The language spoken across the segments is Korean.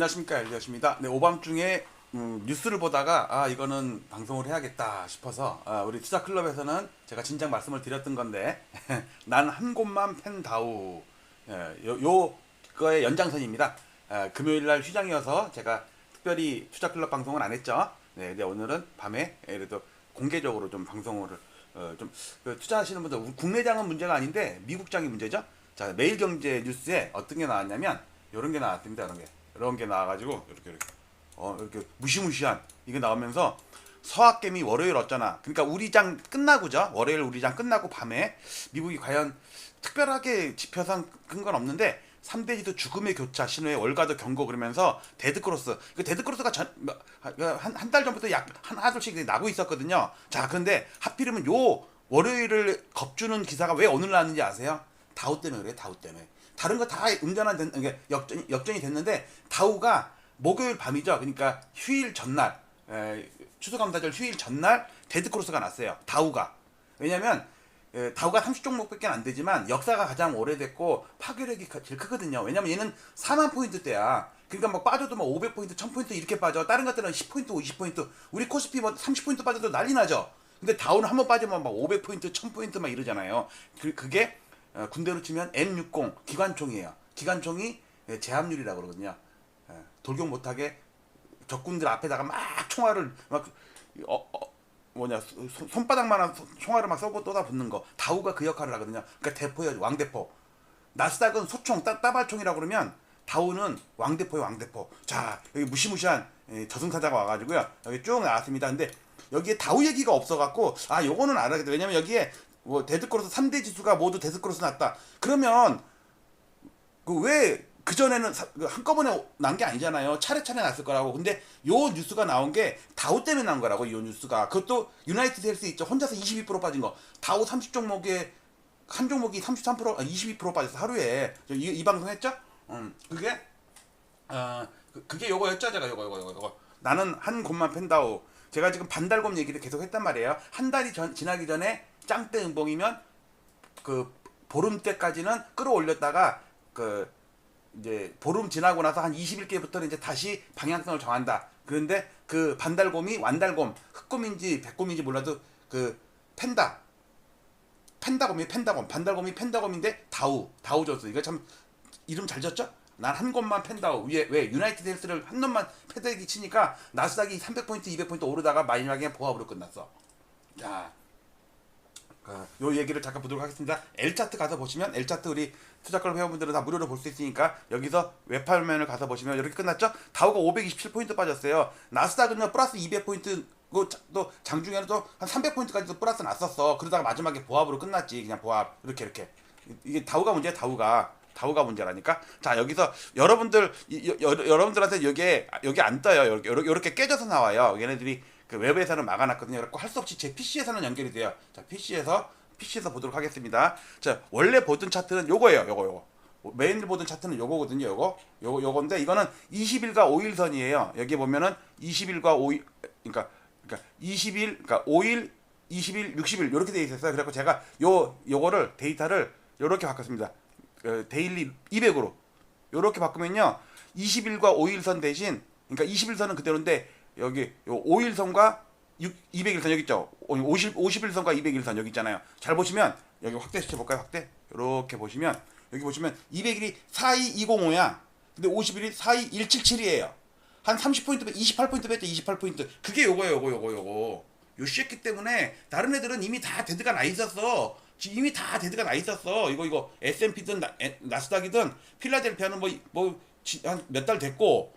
네, 안녕하십니까 엘리엇입니다. 네, 오밤중에 음, 뉴스를 보다가 아 이거는 방송을 해야겠다 싶어서 아, 우리 투자 클럽에서는 제가 진작 말씀을 드렸던 건데 난 한 곳만 팬다우 예, 요, 요 거의 연장선입니다. 아, 금요일 날 휴장이어서 제가 특별히 투자 클럽 방송을 안 했죠. 네, 근데 오늘은 밤에 예, 그래도 공개적으로 좀 방송을 어, 좀 그, 투자하시는 분들 국내장은 문제가 아닌데 미국장이 문제죠. 자 매일경제 뉴스에 어떤 게 나왔냐면 이런 게 나왔습니다. 이런 게 이런 게 나와가지고 이렇게 이렇게. 어 이렇게 무시무시한 이게 나오면서 서학개미 월요일 어쩌나 그러니까 우리장 끝나고죠. 월요일 우리장 끝나고 밤에 미국이 과연 특별하게 지표상 큰 건 없는데 3대 지수 죽음의 교차 신호에 월가도 경고 그러면서 데드크로스. 그 데드크로스가 한한 달 전부터 약한 하둘씩 나고 있었거든요. 자 그런데 하필이면 요 월요일을 겁주는 기사가 왜 오늘 나왔는지 아세요? 다우 때문에 그래 다우 때문에 다른 거 다 운전한 된 이게 역전 역전이 됐는데 다우가 목요일 밤이죠. 그러니까 휴일 전날 에, 추수감사절 휴일 전날 데드크로스가 났어요. 다우가 왜냐면 에, 다우가 30종목밖에 안 되지만 역사가 가장 오래됐고 파괴력이 가- 제일 크거든요. 왜냐면 얘는 4만 포인트대야. 그러니까 막 빠져도 막 500포인트, 1000포인트 이렇게 빠져. 다른 것들은 10포인트, 20포인트. 우리 코스피 뭐 30포인트 빠져도 난리 나죠. 근데 다우는 한번 빠지면 막 500포인트, 1000포인트 막 이러잖아요. 그, 그게 어, 군대로 치면 M60 기관총이에요. 기관총이 예, 제압률이라고 그러거든요. 예, 돌격 못하게 적군들 앞에다가 막 총알을 막 어, 어, 뭐냐 손- 손바닥만한 소- 총알을 막 쏘고 쏟아 붙는 거 다우가 그 역할을 하거든요. 그러니까 대포예요 왕대포. 나스닥은 소총 따, 따발총이라고 그러면 다우는 왕대포예요 왕대포. 자 여기 무시무시한 예, 저승사자가 와가지고요 여기 쭉 나왔습니다. 근데 여기에 다우 얘기가 없어갖고 아 요거는 알아야겠다. 왜냐면 여기에 뭐 데드크로스 3대 지수가 모두 데드크로스 났다. 그러면 그왜 그전에는 사- 그 한꺼번에 난 게 아니잖아요. 차례차례 났을 거라고. 근데 요 뉴스가 나온 게 다우 때문에 난 거라고, 요 뉴스가. 그것도 유나이티드 헬스 있죠. 혼자서 22% 빠진 거. 다우 30종목에 한 종목이 33%, 아, 22% 빠졌어, 하루에. 저 이, 이 방송 했죠? 음, 그게, 어, 그, 그게 요거였죠, 제가 요거, 요거, 요거, 요거. 나는 한 곳만 팬다우. 제가 지금 반달곰 얘기를 계속 했단 말이에요. 한 달이 전, 지나기 전에 짱대 음봉이면 그 보름 때까지는 끌어올렸다가 그 이제 보름 지나고 나서 한 20일께부터는 이제 다시 방향성을 정한다. 그런데 그 반달곰이 완달곰, 흑곰인지 백곰인지 몰라도 그 펜다. 펜다곰이 펜다곰, 반달곰이 펜다곰인데 다우, 다우저스. 이거 참 이름 잘 졌죠? 난 한 곳만 펜다우. 위에 왜 유나이티드 헬스를 한 놈만 패대기 치니까 나스닥이 300포인트, 200포인트 오르다가 마지막에 보합으로 끝났어. 자, 어, 요 얘기를 잠깐 보도록 하겠습니다. L 차트 가서 보시면 L 차트 우리 투자클럽 회원분들은 다 무료로 볼 수 있으니까 여기서 웹화면을 가서 보시면 이렇게 끝났죠? 다우가 527포인트 빠졌어요. 나스닥은요 플러스 200포인트 또 장중에는 또 한 300포인트까지도 플러스 났었어. 그러다가 마지막에 보합으로 끝났지. 그냥 보합 이렇게 이렇게 이게 다우가 문제야 다우가 다우가 문제라니까. 자 여기서 여러분들 이- 여, 여, 여러분들한테 여기 여기 안 떠요. 이렇게 이렇게 깨져서 나와요. 얘네들이 그 웹에서는 막아놨거든요. 그래서 할 수 없이 제 PC에서는 연결이 돼요. 자 PC에서 PC에서 보도록 하겠습니다. 자 원래 보던 차트는 요거예요. 요거 요거. 메인을 보던 차트는 요거거든요. 요거 요거 요건데 이거는 20일과 5일 선이에요. 여기 보면은 20일과 5일 그러니까 그러니까 20일 그러니까 5일 20일 60일 이렇게 돼 있었어요. 그래서 제가 요 요거를 데이터를 요렇게 바꿨습니다. 그 데일리 200으로 요렇게 바꾸면요. 20일과 5일 선 대신 그러니까 20일 선은 그대로인데 여기 요 5일선과 6, 200일선 여기 있죠. 50 50일선과 200일선 여기 있잖아요. 잘 보시면 여기 확대 시켜 볼까요? 확대. 요렇게 보시면 여기 보시면 200일이 42205야. 근데 50일이 42177이에요. 한 30포인트, 28포인트 뺐죠. 28포인트. 그게 요거예요. 요거 요거 요거. 요 쉐키 때문에 다른 애들은 이미 다 데드가 나 있었어. 지- 이미 다 데드가 나 있었어. 이거 이거 S&P든 나, 에, 나스닥이든 필라델피아는 뭐 뭐 한 몇 달 됐고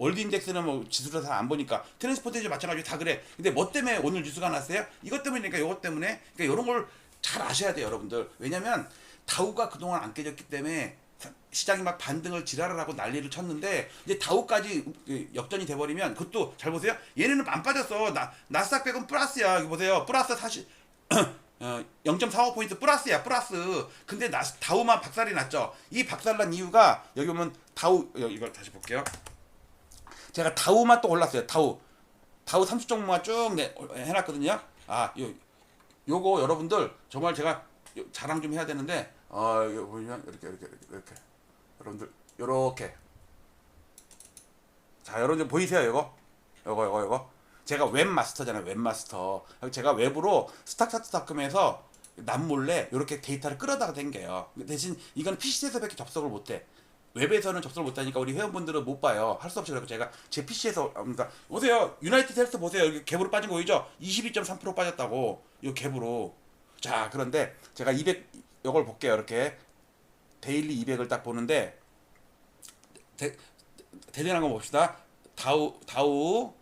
월드 인덱스는 뭐 지수를 잘 안 보니까 트랜스포테이션 마찬가지로 다 그래. 근데 뭐 때문에 오늘 뉴스가 났어요? 이것 때문이니까 이것 때문에 그러니까 이런 걸 잘 아셔야 돼요, 여러분들. 왜냐면 다우가 그동안 안 깨졌기 때문에 사- 시장이 막 반등을 지랄을 하고 난리를 쳤는데 이제 다우까지 그 역전이 돼버리면 그것도 잘 보세요. 얘네는 안 빠졌어. 나 나스닥 백은 플러스야. 이거 보세요. 플러스 사실 어, 0.45포인트 플러스야 플러스 근데 나, 다우만 박살이 났죠 이 박살난 이유가 여기 보면 다우 여- 이거 다시 볼게요 제가 다우만 또 올랐어요. 다우. 다우 30종목만 쭉 내, 해놨거든요. 아 요, 요거 여러분들 정말 제가 요- 자랑 좀 해야 되는데 어 이거 보면 이렇게 이렇게 이렇게, 이렇게. 여러분들 요렇게. 자 여러분 좀 보이세요 이거? 요거 요거 요거. 제가 웹마스터잖아요 웹마스터. 제가 웹으로 스타카트닷컴에서 남몰래 이렇게 데이터를 끌어다가 댕겨요. 대신 이건 PC에서밖에 접속을 못해 웹에서는 접속을 못하니까 우리 회원분들은 못 봐요. 할 수 없이 그래서 제가 제 PC에서 그러니까 보세요. 유나이티드 헬스 보세요. 여기 갭으로 빠진 거 보이죠? 22.3% 빠졌다고 이 갭으로. 자 그런데 제가 200 이걸 볼게요 이렇게. 데일리 200을 딱 보는데 대, 대단한 거 봅시다. 다우 다우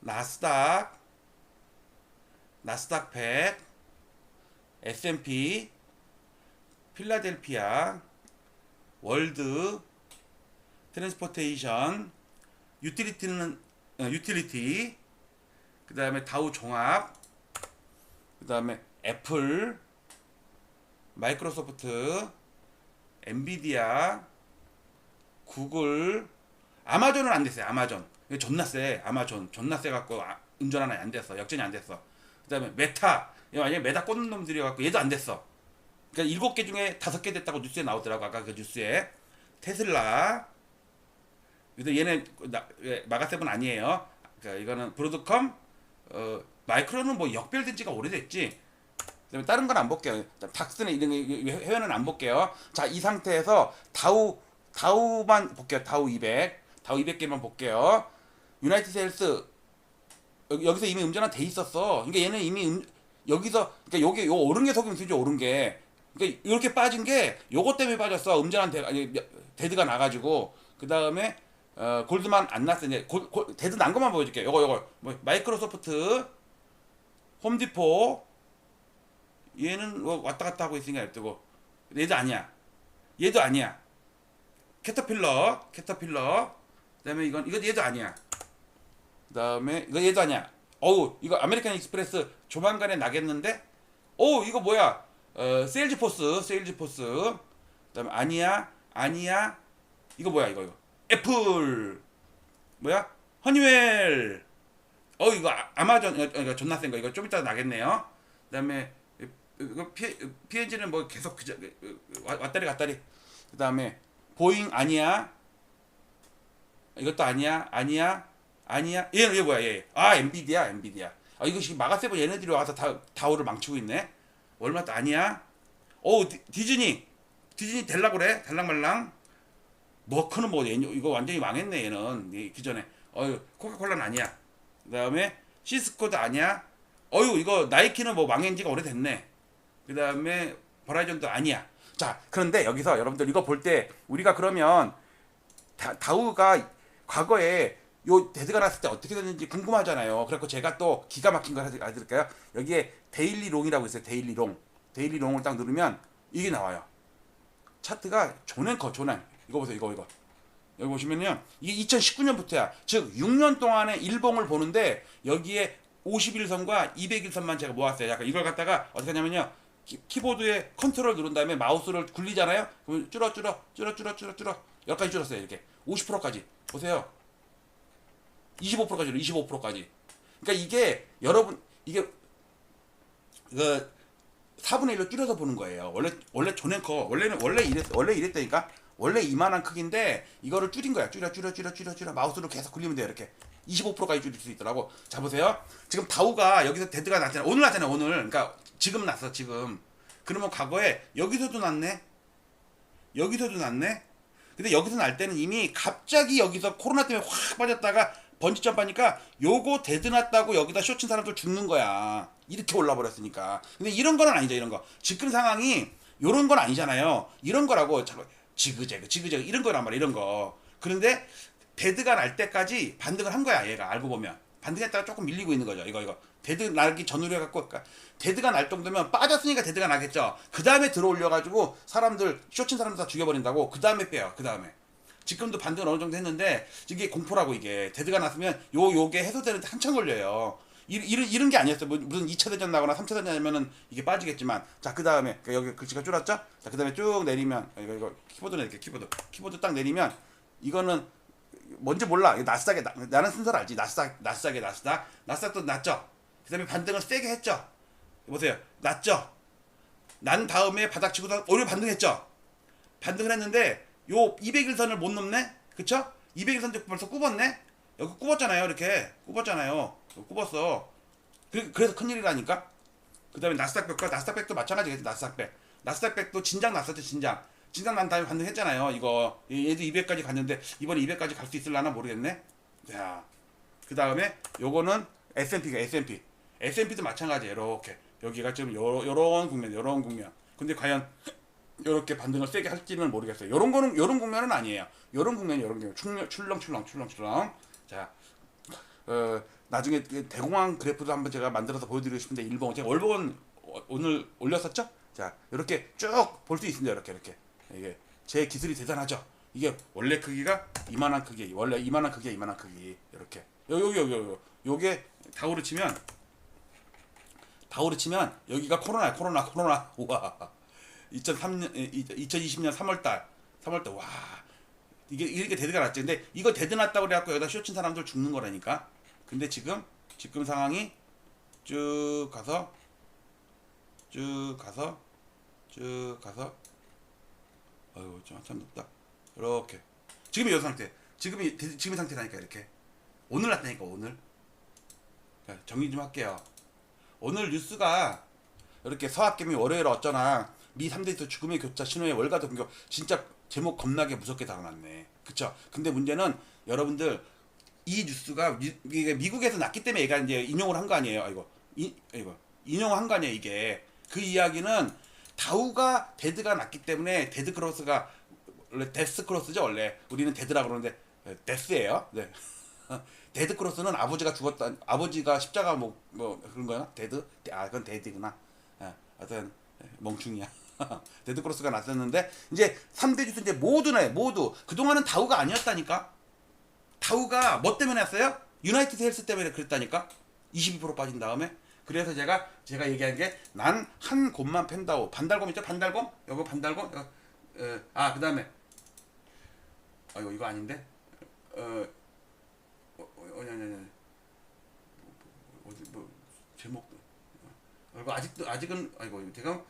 나스닥 나스닥 100 S&P 필라델피아 월드 트랜스포테이션 유틸리티는 어, 유틸리티 그 다음에 다우 종합 그 다음에 애플 마이크로소프트 엔비디아 구글 아마존은 안 됐어요 아마존. 존나 세 아마존. 존나 세 갖고 아, 운전 하나 안 됐어. 역전이 안 됐어. 그 다음에 메타. 이거 완전 메타 꽂는 놈들이 갖고 얘도 안 됐어 그러니까 일곱 개 중에 다섯 개 됐다고 뉴스에 나오더라고 아까 그 뉴스에 테슬라 근데 나- 예, 마가세븐 아니에요 그러니까 이거는 브로드컴 어 마이크로는 뭐 역별된 지가 오래됐지 그다음에 다른 건 안 볼게요. 닥스는 이런 회원은 안 볼게요. 자, 이 상태에서 다우 다우만 볼게요. 다우 200. 다우 200개만 볼게요. 유나이티드 헬스 여기, 여기서 이미 음전화 돼 있었어. 그러니까 얘는 이미 음, 여기서 그러니까 여기 요 오른 게 되죠. 오른 게. 그러니까 이렇게 빠진 게 요거 때문에 빠졌어. 음전한 데 아니 데드가 나 가지고. 그 다음에 어, 골드만 안 났어. 이제 골, 골, 데드 난 것만 보여줄게. 요거 요거. 뭐 마이크로소프트 홈디포. 얘는 뭐 왔다 갔다 하고 있으니까 냅두고. 얘도 아니야. 얘도 아니야. 캐터필러 캐터필러. 그다음에 이건 이거 얘도 아니야. 그다음에 이거 얘도 아니야. 어우 이거 아메리칸 익스프레스 조만간에 나겠는데? 오 이거 뭐야 어 세일즈포스 세일즈포스. 그다음에 아니야 아니야. 이거 뭐야 이거 이거? 애플. 뭐야? 허니웰. 어 이거 아- 아마존 이거, 이거 존나 센 거. 이거 좀 이따 나겠네요. 그다음에 이거 피, PNG는 뭐 계속 그저 와- 왔다리 갔다리. 그다음에 보잉 아니야. 이것도 아니야 아니야 아니야. 얘는 얘 뭐야 얘 아 엔비디아 엔비디아. 아 이거 지금 마가세븐 얘네들이 와서 다 다우를 망치고 있네 월마트 아니야? 오 디, 디즈니. 디즈니 될라 그래? 달랑 말랑? 머크는 뭐 얘, 이거 완전히 망했네 얘는. 이 기존에. 어유 코카콜라는 아니야. 그 다음에 시스코도 아니야. 어유 이거 나이키는 뭐 망한 지가 오래됐네. 그 다음에 버라이전도 아니야. 자, 그런데 여기서 여러분들 이거 볼 때 우리가 그러면 다, 다우가 과거에 요 데드가 났을 때 어떻게 됐는지 궁금하잖아요. 그래서 제가 또 기가 막힌 걸 알려드릴까요? 여기에 데일리 롱이라고 있어요. 데일리 롱. 데일리 롱을 딱 누르면 이게 나와요. 차트가 조낸 커, 조낸. 이거 보세요, 이거, 이거. 여기 보시면요. 이게 2019년부터야. 즉, 6년 동안의 일봉을 보는데 여기에 51선과 201선만 제가 모았어요. 약간 이걸 갖다가 어떻게 하냐면요. 키, 키보드에 컨트롤 누른 다음에 마우스를 굴리잖아요. 그러면 줄어 줄어 줄어 줄어 줄어 줄어 여기까지 줄었어요. 이렇게 50%까지 보세요. 25%까지 25%까지. 그러니까 이게 여러분 이게 그 4분의 1로 줄여서 보는 거예요. 원래 원래 조넨커 원래는 원래 이랬 원래 이랬다니까 원래 이만한 크기인데 이거를 줄인 거야. 줄여 줄여 줄여 줄여 줄여 마우스로 계속 굴리면 돼요. 이렇게 25%까지 줄일 수 있더라고. 자 보세요. 지금 다우가 여기서 데드가 났잖아. 오늘 났잖아. 오늘. 그러니까 지금 났어. 지금. 그러면 과거에 여기서도 났네. 여기서도 났네. 근데 여기서 날 때는 이미 갑자기 여기서 코로나 때문에 확 빠졌다가 번지 점프하니까 요거 데드 났다고 여기다 쇼친 사람들 죽는 거야. 이렇게 올라 버렸으니까. 근데 이런 거는 아니죠. 이런 거. 지금 상황이 요런 건 아니잖아요. 이런 거라고 자꾸 지그재그 지그재그 이런 거란 말이야. 이런 거. 그런데 데드가 날 때까지 반등을 한 거야. 얘가 알고 보면. 반등했다가 조금 밀리고 있는 거죠. 이거 이거. 데드 날기 전후로 해갖고 그러니까 데드가 날 정도면 빠졌으니까 데드가 나겠죠. 그 다음에 들어올려가지고 사람들 쇼친 사람들 다 죽여버린다고. 그 다음에 빼요. 그 다음에. 지금도 반등을 어느 정도 했는데 이게 공포라고 이게 데드가 났으면 요 요게 해소되는데 한참 걸려요. 이, 이런 이런 게 아니었어요. 뭐, 무슨 2차 대전 나거나 3차 대전 나면은 이게 빠지겠지만 자 그 다음에 여기 글씨가 줄었죠? 자 그 다음에 쭉 내리면 이거 이거 키보드 내릴게 키보드 키보드 딱 내리면 이거는 뭔지 몰라. 나스닥에 나, 나는 순서를 알지. 나스닥 나스닥에 나스닥 나스닥도 났죠. 그 다음에 반등을 세게 했죠. 보세요. 났죠. 난 다음에 바닥치고 오히려 반등했죠. 반등을 했는데 요 200일선을 못 넘네. 그쵸? 200일선적 벌써 굽었네? 여기 굽었잖아요. 이렇게 굽었잖아요. 여기 굽었어. 그, 그래서 큰일이라니까. 그 다음에 나스닥백과 나스닥백도 마찬가지겠지. 나스닥백. 나스닥백도 진작 났었죠. 진작. 진작 난 다음에 반등했잖아요. 이거 얘도 200까지 갔는데 이번에 200까지 갈 수 있을라나 모르겠네. 자, 그 다음에 요거는 S&P가 S&P. S&P도 마찬가지예요. 이렇게 여기가 지금 요 요런 국면, 요런 국면. 근데 과연 요렇게 반등을 세게 할지는 모르겠어요. 요런 거는 요런 국면은 아니에요. 요런 국면이 요런 국면. 출렁 출렁 출렁 출렁. 자, 어 나중에 그 대공황 그래프도 한번 제가 만들어서 보여드리고 싶은데 일본 제가 월봉은 어, 오늘 올렸었죠? 자, 이렇게 쭉 볼 수 있습니다. 이렇게 이렇게 이게 제 기술이 대단하죠. 이게 원래 크기가 이만한 크기, 원래 이만한 크기, 이만한 크기 이렇게. 요 여기 여기 여기 요게 다우를 치면 다우를 치면 여기가 코로나 코로나 코로나 우와 2003년 2020년 3월 달. 3월 달. 와. 이게 이렇게 데드가 났지. 근데 이거 데드 났다고 그래 갖고 여기다 쇼친 사람들 죽는 거라니까. 근데 지금 지금 상황이 쭉 가서 쭉 가서 쭉 가서. 아유 참, 참 높다. 이렇게. 지금이 이 상태. 지금이 데- 지금의 상태라니까 이렇게. 오늘 났다니까 오늘. 자, 정리 좀 할게요. 오늘 뉴스가 이렇게 서학개미 월요일 어쩌나 미 3대에서 죽음의 교차 신호의 월가도 공격. 진짜 제목 겁나게 무섭게 달아놨네. 그쵸? 근데 문제는 여러분들 이 뉴스가 미, 이게 미국에서 났기 때문에 얘가 이제 인용을 한 거 아니에요? 아이고 이, 이거. 인용을 한거 아니에요 이게. 그 이야기는 다우가 데드가 났기 때문에 데드 크로스가 원래 데스 크로스죠 원래. 우리는 데드라 그러는데 에, 데스예요. 네. 데드 크로스는 아버지가 죽었다 아버지가 십자가 뭐, 뭐 그런 거야? 데드? 아 그건 데드구나. 예, 하여튼 멍충이야 데드 크로스가 났었는데 이제 3대 주수 이제 모두네 모두. 그동안은 다우가 아니었다니까? 다우가 뭐 때문에 했어요? 유나이티드 헬스 때문에 그랬다니까? 22% 빠진 다음에? 그래서 제가 제가 얘기한 게 난한 곰만 팬다고 반달곰 있죠? 반달곰? 요거 반달곰? 어, 어, 아 그 다음에. 아 이거 이거 아닌데? 어 어, 어, 아니. 뭐, 어디, 뭐, 제목, 어, 이거 아직도, 아직은, 아이고, 제가, 뭐,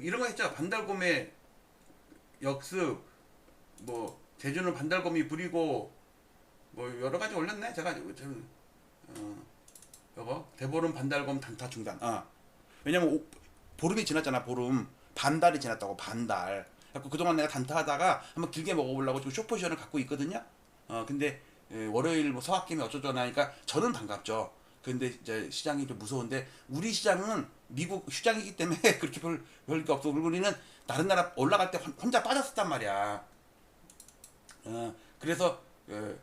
이런 거 했죠. 반달곰의 역습, 뭐, 제주는 반달곰이 부리고, 뭐, 여러 가지 올렸네. 제가, 좀, 어, 여보, 대보름 반달곰 단타 중단. 어. 왜냐면, 오, 보름이 지났잖아, 보름. 반달이 지났다고, 반달. 그래서 그동안 내가 단타하다가 한번 길게 먹어보려고 지금 쇼포션을 갖고 있거든요. 어, 근데 예, 월요일 뭐 서학김이 어쩌저쩌나 하니까 저는 반갑죠. 근데 이제 시장이 좀 무서운데 우리 시장은 미국 시장이기 때문에 그렇게 별 별게 없어. 우리는 다른 나라 올라갈 때 혼- 혼자 빠졌었단 말이야. 어, 그래서 예,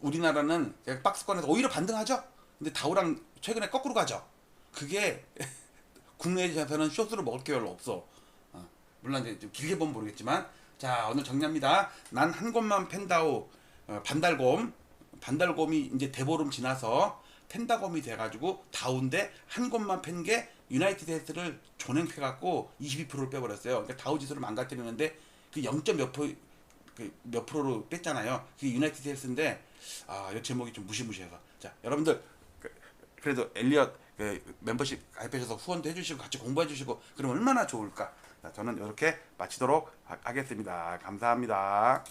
우리나라는 박스권에서 오히려 반등하죠. 근데 다우랑 최근에 거꾸로 가죠. 그게 국내에서는 쇼스를 먹을 게 별로 없어. 어, 물론 이제 좀 길게 보면 모르겠지만 자 오늘 정리합니다. 난 한 곳만 팬다우 어, 반달곰 반달곰이 이제 대보름 지나서 펜다곰이 돼가지고 다우인데 한 곳만 팬 게 유나이티드 헬스를 존행해갖고 22%를 빼버렸어요. 그러니까 다우 지수를 망가뜨리는데 그 0.몇 프로 그몇 프로로 뺐잖아요. 그게 유나이티드 헬스인데 아, 이 제목이 좀 무시무시해서 자 여러분들 그, 그래도 엘리엇 그 멤버십 가입하셔서 후원도 해주시고 같이 공부해주시고 그럼 얼마나 좋을까? 자, 저는 이렇게 마치도록 하- 하겠습니다. 감사합니다.